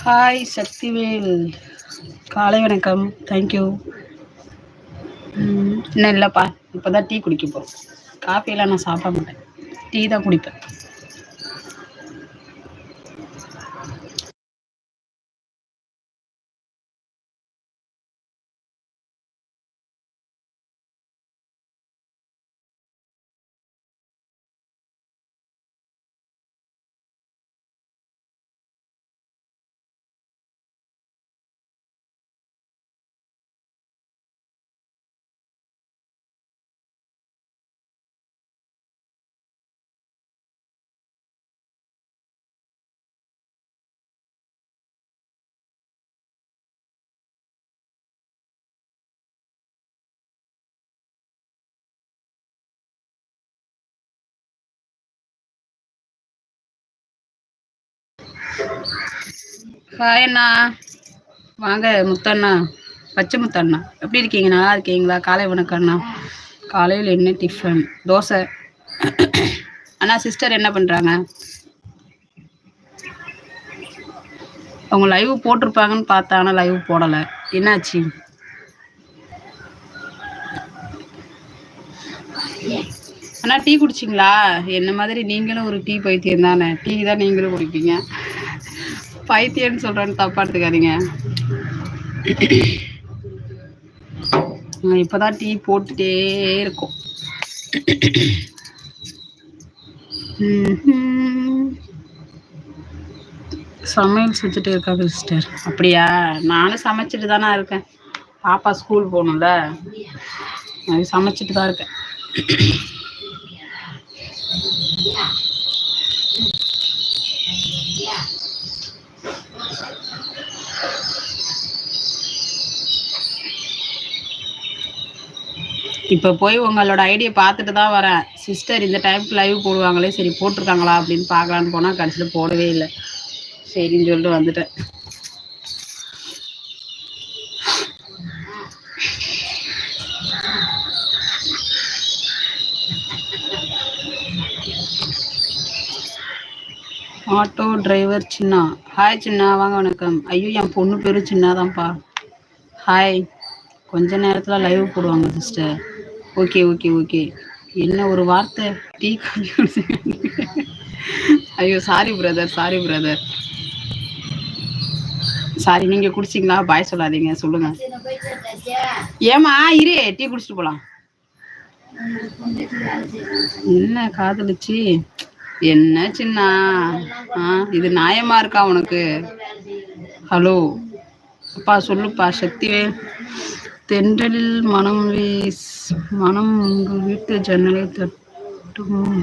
Hi Sakthivel காலை வணக்கம். Thank you இன்னும் இல்லைப்பா. இப்போ தான் டீ குடிக்க போகிறோம் காஃபியெல்லாம் நான் சாப்பிட மாட்டேன். டீ தான் குடிப்பேன். ஹாய் அண்ணா. வாங்க முத்தண்ணா. பச்சை முத்தண்ணா. எப்படி இருக்கீங்க? நல்லா இருக்கீங்களா? காலை வணக்கம் அண்ணா காலையில் என்ன டிஃபன் தோசை. அண்ணா சிஸ்டர் என்ன பண்ணுறாங்க அவங்க லைவ் போட்டிருப்பாங்கன்னு பார்த்தா ஆனால் லைவ் போடலை. என்னாச்சு? அண்ணா டீ குடிச்சிங்களா? என்ன மாதிரி நீங்களும் ஒரு டீ பைத்தியம் தானே. டீ தான் நீங்களும் குடிப்பீங்க. பைத்தியம்னு சொல்கிறேன்னு தப்பா எடுத்துக்காதீங்க. இப்போதான் டீ போட்டுட்டே இருக்கும். சமையல் செஞ்சுட்டு இருக்காங்க சிஸ்டர். அப்படியா? நானும் சமைச்சிட்டு தானே இருக்கேன். பாப்பா ஸ்கூல் போகணும்ல. அது சமைச்சிட்டு தான் இருக்கேன். இப்போ போய் உங்களோட ஐடியை பார்த்துட்டு தான் வரேன். சிஸ்டர் இந்த டைமுக்கு லைவ் போடுவாங்களே சரி போட்டிருக்காங்களா அப்படின்னு பார்க்கலான்னு போனால் கடைசியில் போடவே இல்லை. சரின்னு சொல்லிட்டு வந்துட்டேன். ஆட்டோ டிரைவர் சின்னா. ஹாய் சின்னா வாங்க வணக்கம். ஐயோ என் பொண்ணு பேரு சின்னாதான்ப்பா. ஹாய் கொஞ்ச நேரத்தில் லைவ் போடுவாங்க சிஸ்டர் ஓகே ஓகே ஓகே. என்ன ஒரு வார்த்தை? டீ ஐயோ sorry brother sorry brother sorry நீங்க குடிச்சிங்களா? பாய் சொல்லாதீங்க சொல்லுங்க. ஏமா இரு டீ குடிச்சிட்டு போலாம். என்ன காதலிச்சு? என்ன சின்ன? இது நியாயமா இருக்கா உனக்கு? ஹலோ அப்பா சொல்லுப்பா சக்திவேல். தென்றலில் மனம் வீஸ் மனம் உங்கள் வீட்டு ஜன்னலை தட்டும்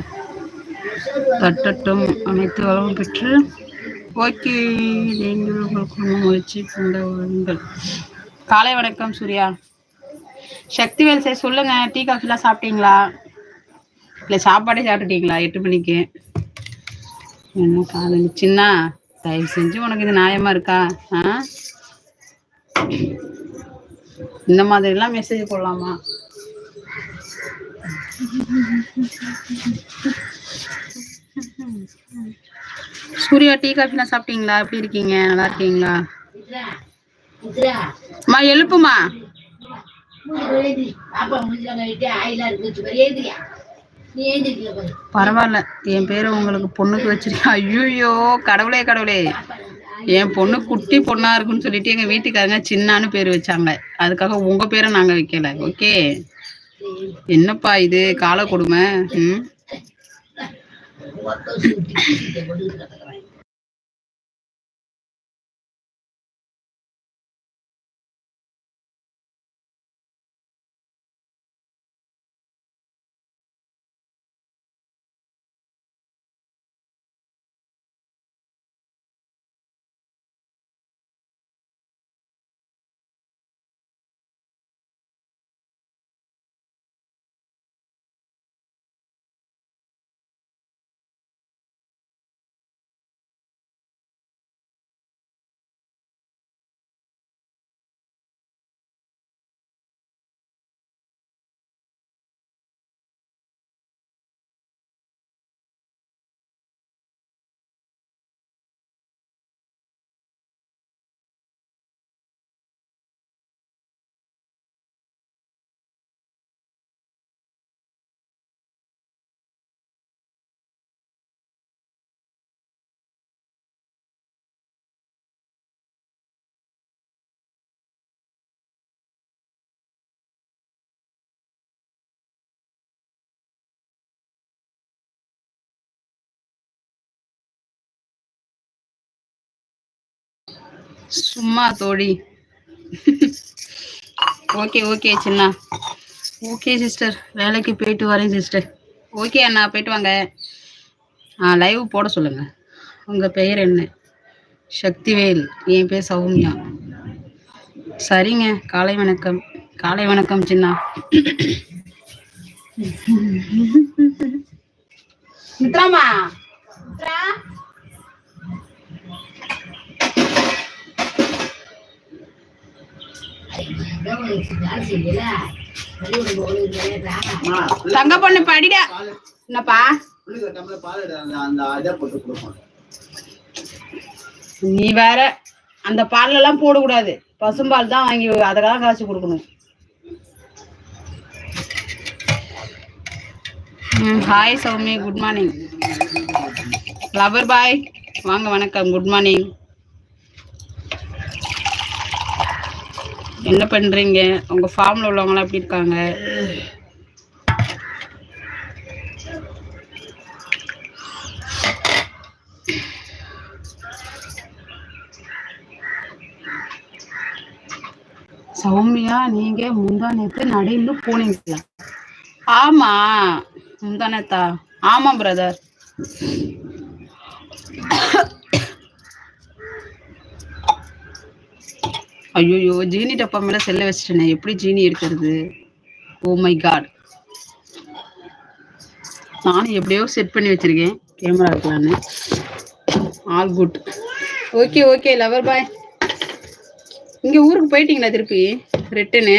தட்டட்டும். அனைத்து வளமும் பெற்று ஓகே நீங்கள் உங்கள் முயற்சி கொண்டவர்கள் காலை வணக்கம் சூர்யா. சக்திவேல் சார் சொல்லுங்க டீ காஃபிலாம் சாப்பிட்டீங்களா? இல்லை சாப்பாடே சாப்பிட்டுட்டீங்களா? எட்டு மணிக்கு. என்ன காதலி சின்ன தயவு செஞ்சு உனக்கு இது நியாயமா இருக்கா? ஆ? இந்த மாதிரிலாம் மெசேஜ் போடலாமா? சூர்யா டீ காஃபிலாம் சாப்பிட்டீங்களா? எப்படி இருக்கீங்க? நல்லா இருக்கீங்களா? அம்மா எழுப்புமா? பரவாயில்ல. என் பேரை உங்களுக்கு பொண்ணுக்கு வச்சிருக்கேன். ஐயோ கடவுளே கடவுளே. என் பொண்ணு குட்டி பொண்ணா இருக்குன்னு சொல்லிட்டு எங்க வீட்டுக்காரங்க சின்னான்னு பேர் வச்சாங்க. அதுக்காக உங்க பேரை நாங்க வைக்கல. ஓகே? என்னப்பா இது? கால கொடுமை. ம்? சும்மா தோழி. ஓகே ஓகே சின்ன. Okay sister. வேலைக்கு போயிட்டு வரேன் சிஸ்டர். ஓகே அண்ணா. போயிட்டு வாங்க. ஆ லைவ் போட சொல்லுங்க. உங்க பெயர் என்ன? சக்திவேல். என் பேர் சௌமியா. சரிங்க. காலை வணக்கம். காலை வணக்கம் சின்னா. மித்ராமா மித்ரா தங்க பொண்ணு படிடா. என்னப்பா? நீ வேற அந்த பால்ல எல்லாம் போடக்கூடாது. பசும்பால் தான் வாங்கி அதெல்லாம் காசு கொடுக்கணும். Hi Soumi good morning lover bye வாங்க வணக்கம். குட் மார்னிங் என்ன பண்றீங்க? உங்க ஃபார்ம்ல உள்ளவங்களாம் எப்படி இருக்காங்க? சௌமியா நீங்க முந்தா நேத்து நடையில போனீங்களா ஆமா முந்தா நேத்தா ஆமா பிரதர் ஐயோ ஜீனி டப்பா மேல செல்ல வச்சிட்டேனே எப்படி ஜீனி எடுக்கிறது? ஓ மை காட் நானும் எப்படியோ செட் பண்ணி வச்சிருக்கேன். Camera இருக்கலான்னு. All good okay okay lover bye இங்க ஊருக்கு போயிட்டீங்களா திருப்பி? ரிட்டனு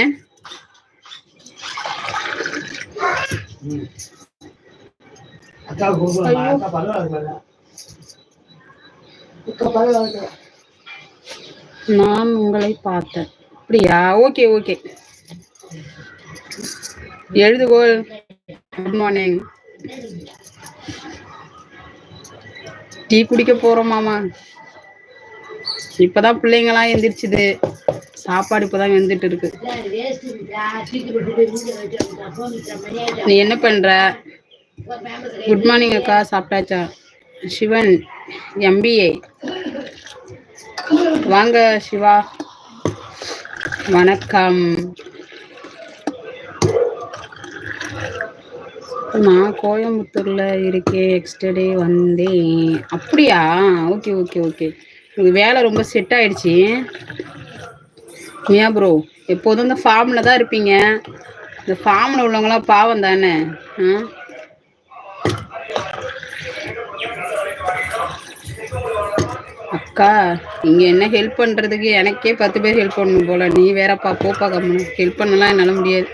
நான் உங்களை பார்த்தேன். அப்படியா? Okay okay. எழுதுகோள் good morning tea குடிக்க போறோம் மாமா. இப்பதான் பிள்ளைங்களாம் எந்திரிச்சுது. சாப்பாடு இப்பதான் வெந்துட்டு இருக்கு. நீ என்ன பண்ற? குட் மார்னிங் அக்கா. சாப்பிட்டாச்சா? சிவன் எம்பிஏ வாங்க சிவா. வணக்கம். நான் கோயம்புத்தூர்ல இருக்கே எக்ஸ்டர்டே வந்தேன். அப்படியா? ஓகே ஓகே ஓகே உங்களுக்கு வேலை ரொம்ப செட் ஆயிடுச்சு. ஏன் ப்ரோ எப்போதும் இந்த ஃபார்மில் தான் இருப்பீங்க. இந்த ஃபார்மில் உள்ளவங்களாம் பாவம் தானே? ஆ? அக்கா இங்க என்ன ஹெல்ப் பண்றதுக்கு எனக்கே பத்து பேர் ஹெல்ப் பண்ணணும் போல. நீ வேறப்பா போப்பா கம்மனு ஹெல்ப் பண்ணலாம் என்னால முடியாது.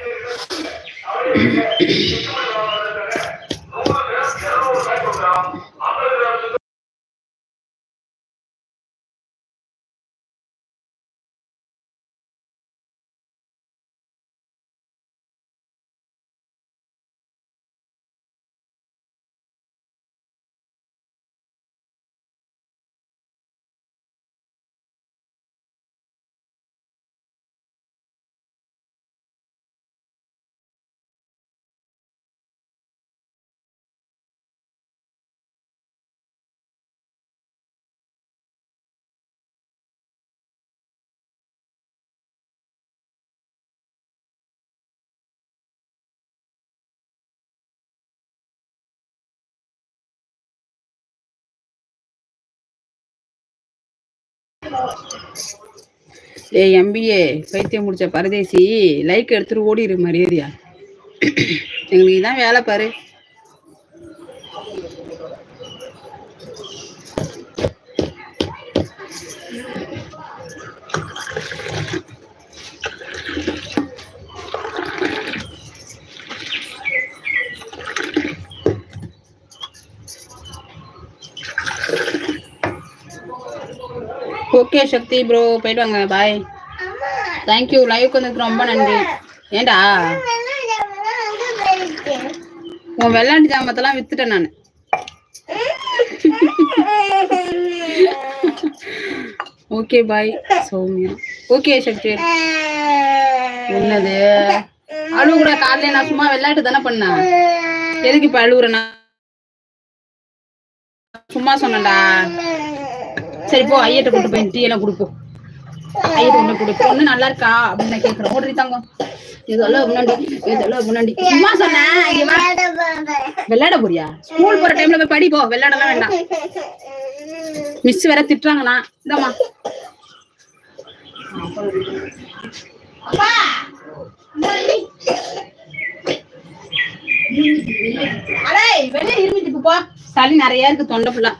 ஏய் எம்பிஏ பைத்தியம் முடிச்ச பரதேசி லைக் எடுத்துட்டு ஓடிடு மரியாதையா. எங்களுக்கு தான் வேலை பாரு. ஓகே சக்தி ப்ரோ போயிட்டு வாங்க பாய் தேங்க்யூ லைவ்க்கு வந்ததுக்கு ரொம்ப நன்றி. ஏண்டா? உன் வெள்ளாண்டு ஜாமத்தெல்லாம் வித்துட்டேன் நான். Okay bye Soumya. Okay Sakthi. என்னது? அழுவ கூட காலையில நான் சும்மா விளையாட்டு தானே பண்ணேன். எதுக்கு இப்ப அழுவுற சும்மா சொன்னேன்டா. சரி போ ஐயட்ட கொண்டு போய் டீ எல்லாம் கொடுப்போம் ஐயட்ட ஒண்ணு கொடு பொண்ணு நல்லா இருக்கா? அப்படின்னு நான் கேட்கறேன் ஓடி தாங்க இதெல்லாம் முன்னாடி இதெல்லாம் முன்னாடி. சும்மா சொன்னேன் விளையாட போறியா? ஸ்கூல் போற டைம்ல போய் படிப்போ விளையாடலாம் வேண்டாம். மிஸ் வேற திட்டுறாங்கண்ணா. இந்தாம்மா. அடே வெளியே இருமிட்டு போ. சளி நிறைய இருக்கு தொண்டை ஃபுல்லா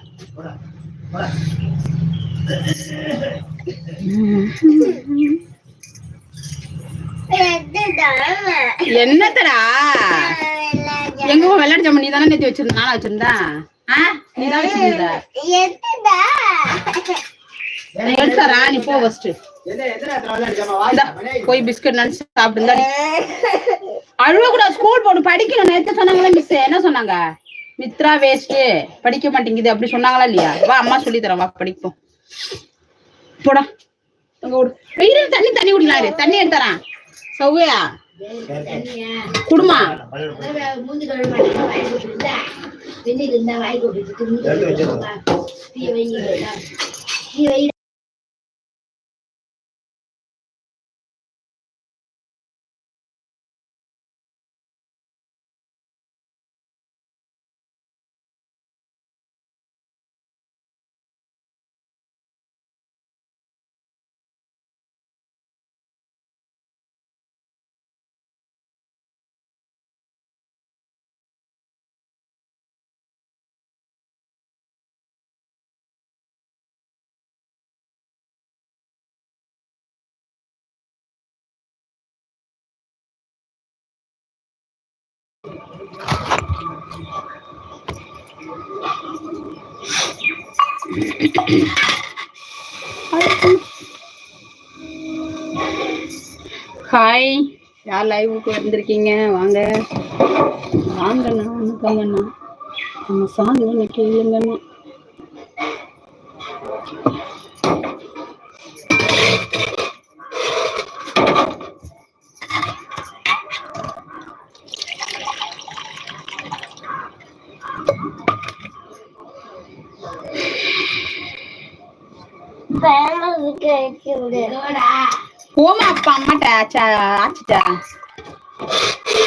என்னத்தடா? எங்க போ விளையாட்டு ஜாமான் நீ தானே நேத்தி வச்சிருந்த நானா வச்சிருந்தேன் ஆ? நீ தான் வச்சிருந்த? நீ போ ஃபர்ஸ்ட் போய் பிஸ்கட் நினைச்சு சாப்பிட்டு அழுவ கூட ஸ்கூல் போட்டு படிக்கணும் நேத்து சொன்னாங்களே மிஸ் என்ன சொன்னாங்க? மித்ரா வேஸ்ட் படிக்க மாட்டேங்குது அப்படி சொன்னாங்களா இல்லையா? வா அம்மா சொல்லி தரேன் வா படிப்போம். போடா. வெயில் தண்ணி தண்ணி குடிக்கலாரு தண்ணி எடுத்தரான் சௌவையா? குடுமா. வாய் ஹாய் யார் லைவுக்கு வந்திருக்கீங்க? வாங்க. வாங்கண்ணா வணக்கங்கண்ணா நம்ம சாங் ஒன்று கேளுங்கண்ணா. acara aja. Thank you.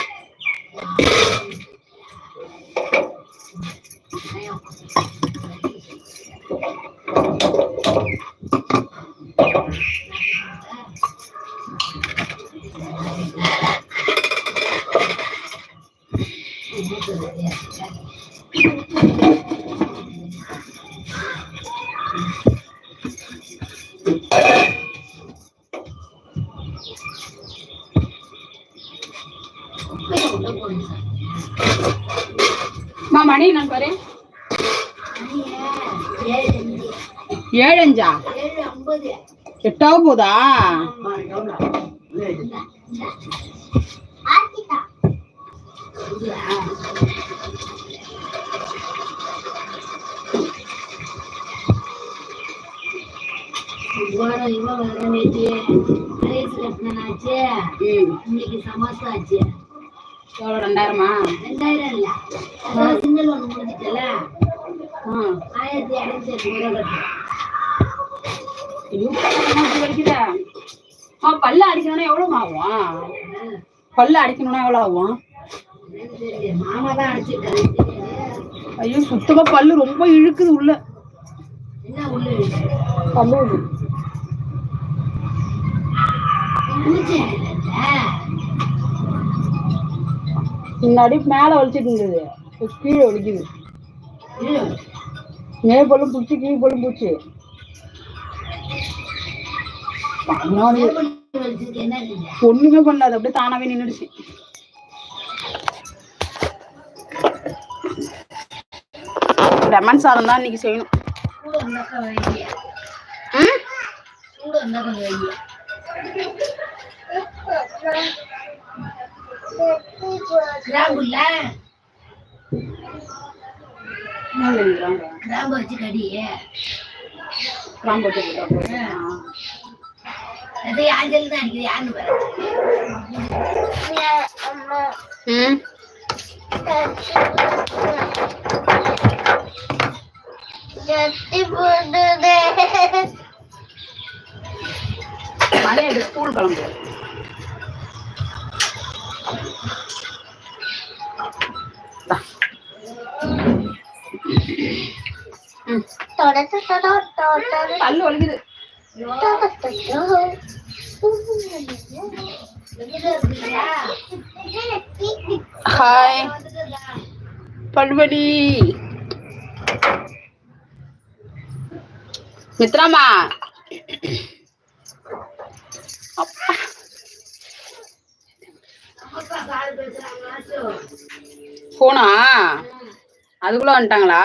Ya. எட்டாவ போதா இவ்வளவு வர நேற்று அரேஸ் கட்டினாச்சு இன்னைக்கு சமோசா ஆச்சு. எவ்வளோ ரெண்டாயிரமா? ரெண்டாயிரம் இல்ல. சிங்கிள் ஒன்று முடிஞ்சிட்டல ஆயிரத்தி இரநூத்தி எட்டு ரூபா கட்டணும். வலிக்குதே. ஆ பல்ல அடிக்கணும்னா எவ்வளவு ஆகும்? பல்ல அடிக்கணும்னா எவ்வளவு ஆகும்? ஐயோ சுத்தமா பல்லு ரொம்ப இழுக்குது உள்ள. பல்லு. முன்னாடி மேல வலிச்சிட்டு இருந்தது. கீழே வலிக்குது. இரு. மேல் பல்லும் பூச்சி கீழ் பல்லும் பூச்சி ஒண்ணுமே பண்ணாது. அப்படியே தானாவே நின்னுடுச்சு. லெமன் சாதம் தான் இன்னைக்கு செய்யணும். கிராம்பு? என்ன செய்யறாங்க? கிராம்பு வச்சு. அது ஆஞ்சல் தான் அடிக்குது யாருன்னு பாரு ம் மலையாடு ஸ்கூல் கிளம்பு இந்தா. ம். பல்லு இருக்கீங்க? ஹாய்? பல்வலி மித்ராமா அப்பா. போனா அதுக்குள்ள வந்துட்டாங்களா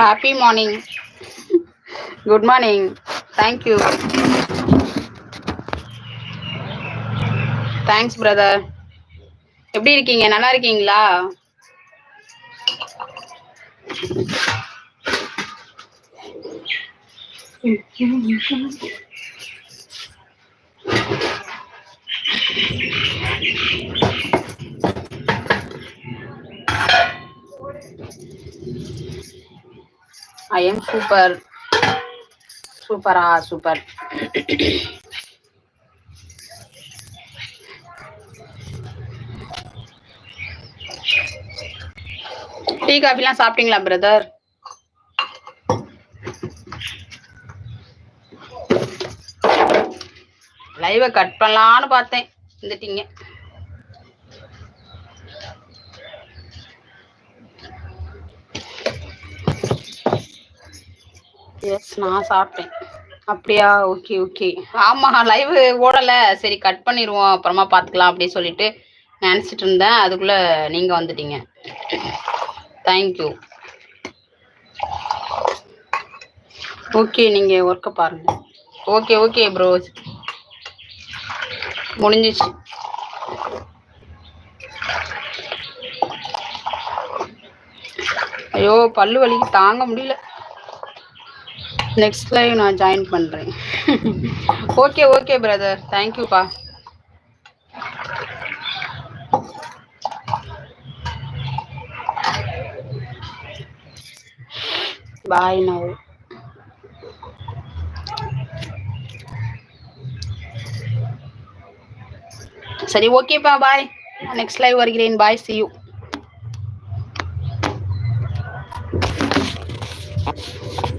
happy morning good morning thank you thanks brother எப்படி இருக்கீங்க? நல்லா இருக்கீங்களா? ஐ எம் சூப்பர் சூப்பரா சூப்பர் டீ காஃபிலாம் சாப்பிட்டீங்களா பிரதர் லைவை கட் பண்ணலான்னு பார்த்தேன் வந்துட்டீங்க எஸ் நான் சாப்பிட்டேன். அப்படியா? ஓகே ஓகே ஆமா லைவ் ஓடல. சரி கட் பண்ணிடுவோம் அப்புறமா பார்த்துக்கலாம் அப்படின்னு சொல்லிட்டு நினச்சிட்டு இருந்தேன். அதுக்குள்ள நீங்க வந்துட்டீங்க. தேங்க்யூ ஓகே நீங்க ஒர்க்கை பாருங்க. ஓகே ஓகே ப்ரோ முடிஞ்சிச்சு. ஐயோ பல்லு வலிக்கு தாங்க முடியல. நெக்ஸ்ட் லைவ் நான் ஜாயின் பண்றேன். ஓகே ஓகே பிரதர் தேங்க்யூப்பா பாய் நவ் சரி ஓகேப்பா பாய் நெக்ஸ்ட் லைவ் வருகிறேன். பாய் சி யூ